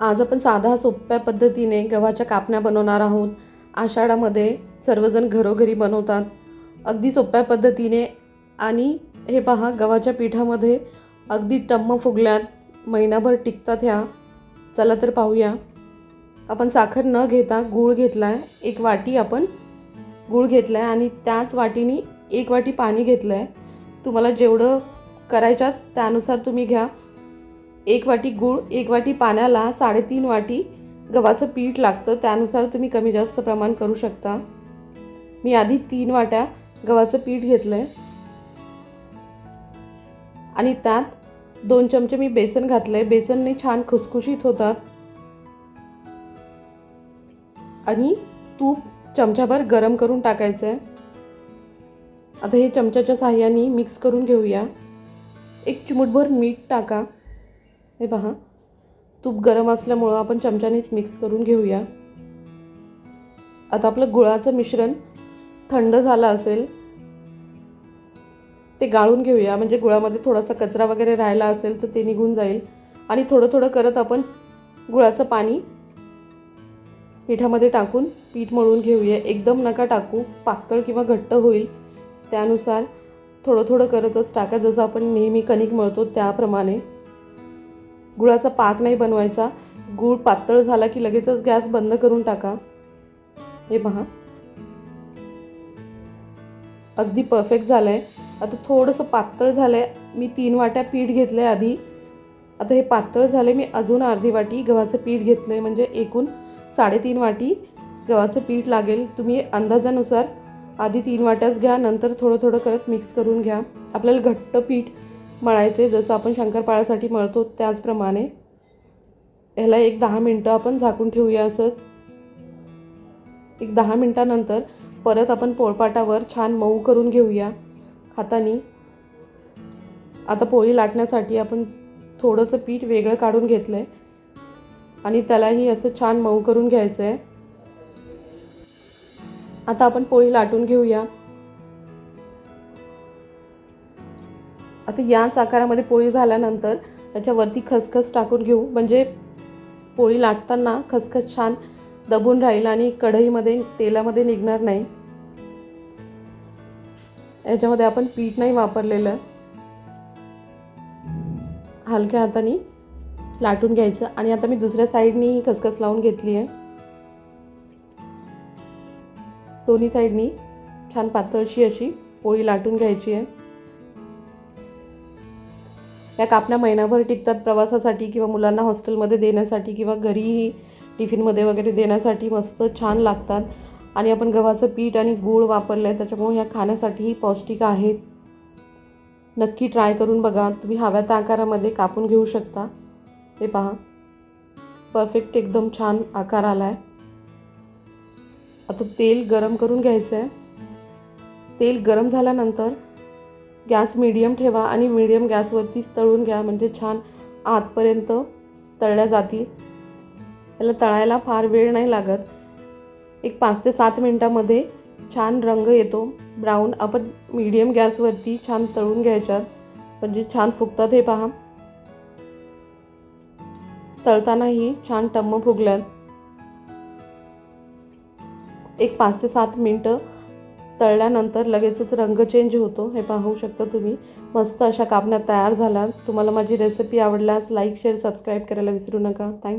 आज आपण साधा सोप्या पद्धतीने गव्हाच्या कापण्या बनवणार आहोत. आषाढामध्ये सर्वजण घरोघरी बनवतात. अगदी सोप्या पद्धतीने आणि हे पहा गव्हाच्या पिठामध्ये अगदी टम्म फुगल्यात महिनाभर टिकतात ह्या. चला तर पाहूया. आपण साखर न घेता गूळ घेतला आहे एक वाटी आपण गूळ घेतला आहे आणि त्याच वाटीने एक वाटी पाणी घेतलं आहे तुम्हाला जेवढं करायच्यात त्यानुसार तुम्ही घ्या. एक वाटी गूळ एक वाटी पाण्याला साडेतीन वाटी गव्हाचं पीठ लागतं. त्यानुसार तुम्ही कमी जास्त प्रमाण करू शकता. मी आधी तीन वाट्या गव्हाचं पीठ घेतलं आहे आणि त्यात दोन चमचे मी बेसन घातलं आहे बेसनने छान खुसखुशीत होतात. आणि तूप चमच्याभर गरम करून टाकायचं आहे आता हे चमच्याच्या साह्याने मिक्स करून घेऊया. एक चिमूटभर मीठ टाका. हे पहा. तूप गरम असल्यामुळं आपण चमच्यानेच मिक्स करून घेऊया. आता आपलं गुळाचं मिश्रण थंड झालं असेल ते गाळून घेऊया. म्हणजे गुळामध्ये थोडासा कचरा वगैरे राहिला असेल तर ते निघून जाईल. आणि थोडं थोडं करत आपण गुळाचं पाणी पिठामध्ये टाकून पीठ मळून घेऊया. एकदम नका टाकू. पातळ किंवा घट्ट होईल. त्यानुसार थोडं थोडं करतच टाका. जसं आपण नेहमी कणिक मळतो त्याप्रमाणे. गुळाचा पाक नाही बनवायचा. गूळ पातळ झाला की लगेचच गॅस बंद करून टाका. हे पहा. अगदी परफेक्ट झालं आहे आता थोडंसं पातळ झालं आहे मी तीन वाट्या पीठ घेतलं आहे आधी. आता हे पातळ झाले मी अजून अर्धी वाटी गव्हाचं पीठ घेतलं आहे म्हणजे एकूण साडेतीन वाटी गव्हाचं पीठ लागेल. तुम्ही अंदाजानुसार आधी तीन वाट्याच घ्या. नंतर थोडं थोडं करत मिक्स करून घ्या. आपल्याला घट्ट पीठ मळायचे जसं आपण शंकरपाळ्यासाठी मळतो त्याचप्रमाणे. ह्याला एक दहा मिनटं आपण झाकून ठेवूया असंच. एक दहा मिनटानंतर परत आपण पोळपाटावर छान मऊ करून घेऊया हाताने. आता पोळी लाटण्यासाठी आपण थोडंसं पीठ वेगळं काढून घेतलं आहे आणि त्यालाही असं छान मऊ करून घ्यायचं आहे आता आपण पोळी लाटून घेऊया. आता याच आकारामध्ये पोळी झाल्यानंतर त्याच्यावरती खसखस टाकून घेऊ. म्हणजे पोळी लाटताना खसखस छान दबून राहील आणि कढईमध्ये तेलामध्ये निघणार नाही. याच्यामध्ये आपण पीठ नाही वापरलेलं. हलक्या हाताने लाटून घ्यायचं. आणि आता मी दुसऱ्या साईडनी खसखस लावून घेतली आहे. दोन्ही साईडनी छान पातळशी अशी पोळी लाटून घ्यायची आहे. या कापण्या महिनाभर टिकतात प्रवासासाठी किंवा मुलांना हॉस्टेलमध्ये देण्यासाठी किंवा घरीही टिफिनमध्ये वगैरे देण्यासाठी मस्त छान लागतात. आणि आपण गव्हाचं पीठ आणि गूळ वापरलं आहे त्याच्यामुळे ह्या खाण्यासाठीही पौष्टिक आहेत. नक्की ट्राय करून बघा. तुम्ही हव्या त्या आकारामध्ये कापून घेऊ शकता. ते पहा. परफेक्ट एकदम छान आकार आला आहे आता तेल गरम करून घ्यायचं आहे तेल गरम झाल्यानंतर गॅस मिडियम ठेवा आणि मिडियम गॅसवरतीच तळून घ्या म्हणजे छान आतपर्यंत तळल्या जातील. याला तळायला फार वेळ नाही लागत. एक पाच ते सात मिनटामध्ये छान रंग येतो. ब्राऊन आपण मीडियम गॅसवरती छान तळून घ्यायच्यात. म्हणजे छान फुगतात हे पहा. तळतानाही छान टम्म फुगल्यात. एक पाच ते सात मिनटं तळल्यानंतर लगेचच रंग चेंज होतो. हे पाहू शकता तुम्ही. मस्त अशा कापण्यात तयार झाल्या तुम्हाला माझी रेसिपी आवडल्यास लाईक शेअर सबस्क्राईब करायला विसरू नका. थँक्यू